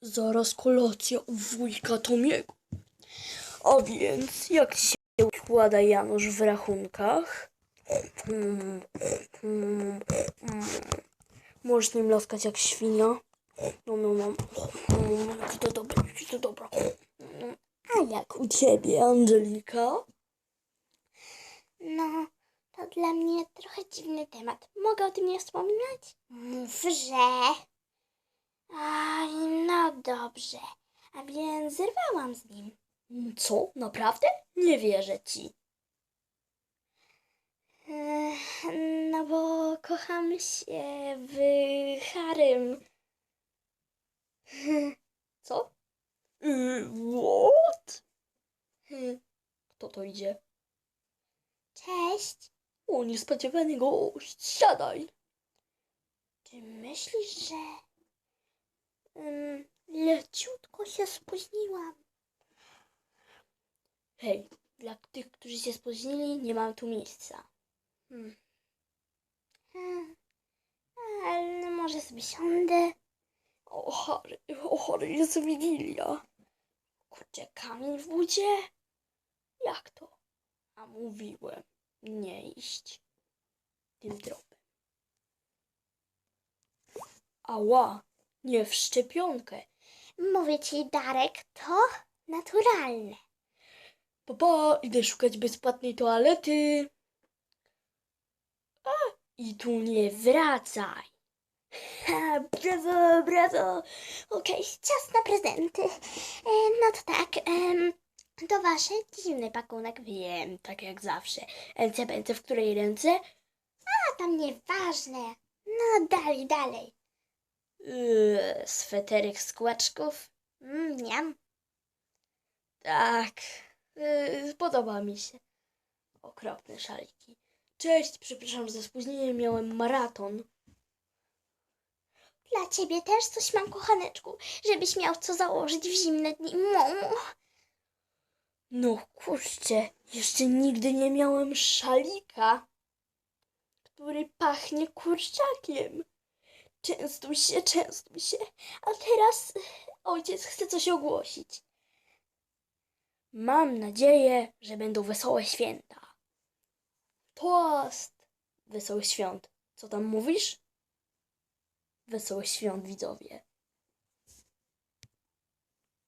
Zaraz kolacja u wujka Tomiego. A więc, jak się układa Janusz w rachunkach? Mm, mm, mm. Możesz nim laskać jak świnia. No, no, no. Jakie to dobre, jakie to dobre. Mm. A jak u ciebie, Angelika? No, to dla mnie trochę dziwny temat. Mogę o tym nie wspominać? Mów, że. Aj, no dobrze. A więc zerwałam z nim. Co? Naprawdę? Nie wierzę ci. No bo kocham się w Harym. Co? Yy, what? Hmm, Kto to idzie? Cześć. O, niespodziewany gość. Siadaj. Czy myślisz, że leciutko się spóźniłam? Hej, dla tych, którzy się spóźnili, nie mam tu miejsca. Hmm. Hmm, Ale może sobie siądę? O, Harry, o, Harry, jest Wigilia. Kurczę, kamień w budzie? Jak to? A mówiłem, nie iść tym tropem. Ała, nie w szczepionkę. Mówię ci, Darek, to naturalne. Papa, idę szukać bezpłatnej toalety. A, i tu nie wracaj. Ha, brawo, brawo. Okej, czas na prezenty. E, no to tak, em, to wasze dziwny pakunek. Wiem, tak jak zawsze. Pędzę w której ręce? A tam nieważne. No dalej, dalej. Yy, sweterek z kłaczków? Mm, niam. Tak, yy, podoba mi się. Okropne szaliki. Cześć, przepraszam za spóźnienie, miałem maraton. Dla ciebie też coś mam, kochaneczku, żebyś miał co założyć w zimne dni. Momu. No kurczę, jeszcze nigdy nie miałem szalika, który pachnie kurczakiem. Częstuj się, częstuj się. A teraz ojciec chce coś ogłosić. Mam nadzieję, że będą wesołe święta. Toast! Wesołych świąt. Co tam mówisz? Wesołych świąt, widzowie.